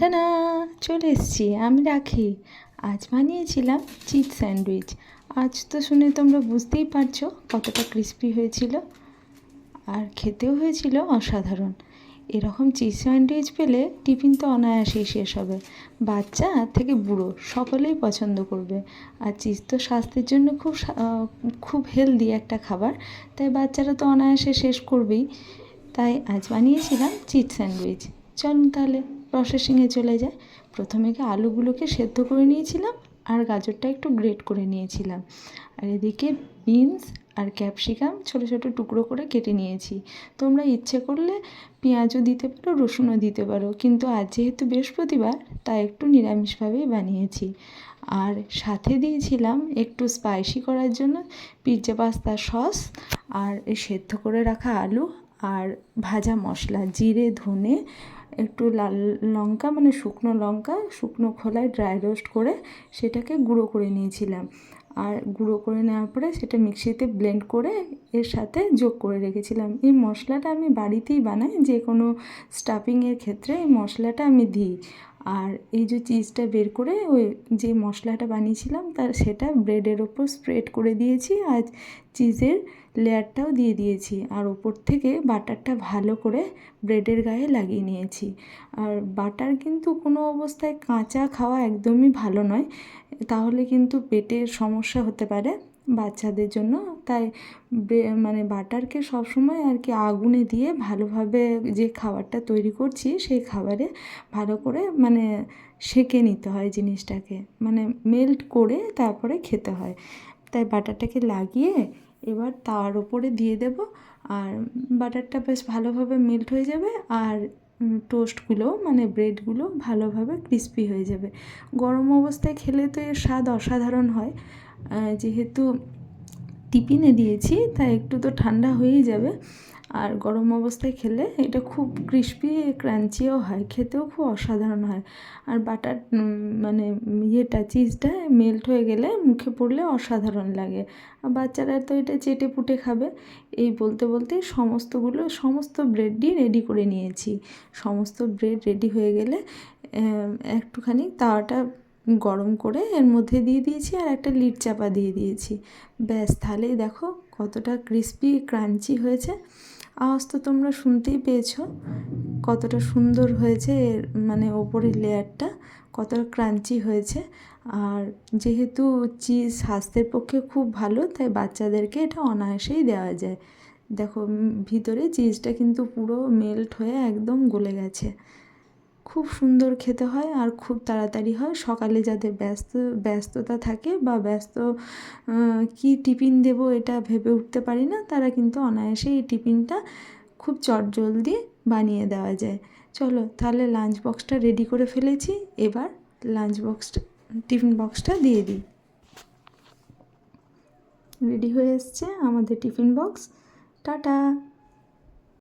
টানা চলে এসছি, আমি রাখি। আজ বানিয়েছিলাম চিজ স্যান্ডউইচ। আজ তো শুনে তোমরা বুঝতেই পারছ কতটা ক্রিস্পি হয়েছিল আর খেতেও হয়েছিল অসাধারণ। এরকম চিজ স্যান্ডউইচ পেলে টিফিন তো অনায়াসেই শেষ হবে। বাচ্চা থেকে বুড়ো, সকলেই পছন্দ করবে। আর চিজ তো স্বাস্থ্যের জন্য খুব খুব হেলদি একটা খাবার, তাই বাচ্চারা তো অনায়াসে শেষ করবেই। তাই আজ বানিয়েছিলাম চিজ স্যান্ডউইচ। চলুন তাহলে। প্রসেসিংয়ে চলে যায়। প্রথমে আলুগুলোকে সেদ্ধ করে নিয়েছিলাম আর গাজরটা একটু গ্রেট করে নিয়েছিলাম। আর এদিকে বিনস আর ক্যাপসিকাম ছোটো ছোটো টুকরো করে কেটে নিয়েছি। তোমরা ইচ্ছে করলে পেঁয়াজও দিতে পারো, রসুনও দিতে পারো। কিন্তু আজ যেহেতু বৃহস্পতিবার, তাই একটু নিরামিষভাবেই বানিয়েছি। আর সাথে দিয়েছিলাম একটু স্পাইসি করার জন্য পিৎজা পাস্তা সস আর সেদ্ধ করে রাখা আলু আর ভাজা মশলা, জিরে, ধনে একটু লাল লঙ্কা মানে শুকনো লঙ্কা, শুকনো খোলায় ড্রাই রোস্ট করে সেটাকে গুঁড়ো করে নিয়েছিলাম। আর গুঁড়ো করে নেওয়ার পরে সেটা মিক্সিতে ব্লেন্ড করে এর সাথে যোগ করে রেখেছিলাম। এই মশলাটা আমি বাড়িতেই বানাই যে কোনো স্টাফিংয়ের ক্ষেত্রে এই মশলাটা আমি দিই। আর এই যে চিজটা বের করে ওই যে মশলাটা বানিয়েছিলাম, তার সেটা ব্রেডের ওপর স্প্রেড করে দিয়েছি আর চিজের লেয়ারটাও দিয়ে দিয়েছি। আর ওপর থেকে বাটারটা ভালো করে ব্রেডের গায়ে লাগিয়ে নিয়েছি। আর বাটার কিন্তু কোনো অবস্থায় কাঁচা খাওয়া একদমই ভালো নয়, তাহলে কিন্তু পেটের সমস্যা হতে পারে। বাচ্চাদের জন্য। তাই মানে বাটারকে সবসময় আর কি আগুনে দিয়ে ভালোভাবে যে খাবারটা তৈরি করছি, সেই খাবারে ভালো করে মানে সেঁকে নিতে হয় জিনিসটাকে। মানে মেল্ট করে তারপরে খেতে হয়। তাই বাটারটাকে লাগিয়ে এবার তার উপরে দিয়ে দেব। আর বাটারটা বেশ ভালোভাবে মেল্ট হয়ে যাবে আর টোস্টগুলো মানে ব্রেডগুলো ভালোভাবে ক্রিস্পি হয়ে যাবে। গরম অবস্থায় খেলে তো এর স্বাদ অসাধারণ হয়। যেহেতু টিফিনে দিয়েছি, তাই একটু তো ঠান্ডা হয়েই যাবে। আর গরম অবস্থায় খেলে এটা খুব ক্রিস্পি ক্রাঞ্চিও হয়, খেতেও খুব অসাধারণ হয়। আর বাটার মানে ইয়েটা চিজটা মেল্ট হয়ে গেলে মুখে পড়লে অসাধারণ লাগে। আর বাচ্চারা তো এটা চেটে পুটে খাবে। এই বলতে বলতে সমস্তগুলো, সমস্ত ব্রেডই রেডি করে নিয়েছি। সমস্ত ব্রেড রেডি হয়ে গেলে একটুখানি তাওয়াটা গরম করে এর মধ্যে দিয়ে দিয়েছি আর একটা লিড চাপা দিয়ে দিয়েছি। ব্যাস, তাহলেই দেখো কতটা ক্রিস্পি ক্রাঞ্চি হয়েছে। আওয়াজ তো তোমরা শুনতেই পেয়েছ কতটা সুন্দর হয়েছে এর মানে ওপরের লেয়ারটা, কতটা ক্রাঞ্চি হয়েছে। আর যেহেতু চিজ স্বাস্থ্যের পক্ষে খুব ভালো, তাই বাচ্চাদেরকে এটা অনায়াসেই দেওয়া যায়। দেখো, ভিতরে চিজটা কিন্তু পুরো মেল্ট হয়ে একদম গলে গেছে। খুব সুন্দর খেতে হয় আর খুব তাড়াতাড়ি হয়। সকালে যাদের ব্যস্ত, ব্যস্ততা থাকে বা ব্যস্ত কি টিফিন দেব এটা ভেবে উঠতে পারি না, তারা কিন্তু অনায়াসে এই টিফিনটা খুব চটজলদি বানিয়ে দেওয়া যায়। চলো, তাহলে লাঞ্চ বক্সটা রেডি করে ফেলেছি। এবার লাঞ্চ বক্সটা টিফিন বক্সটা দিয়ে দিই। রেডি হয়ে এসছে আমাদের টিফিন বক্স টাটা!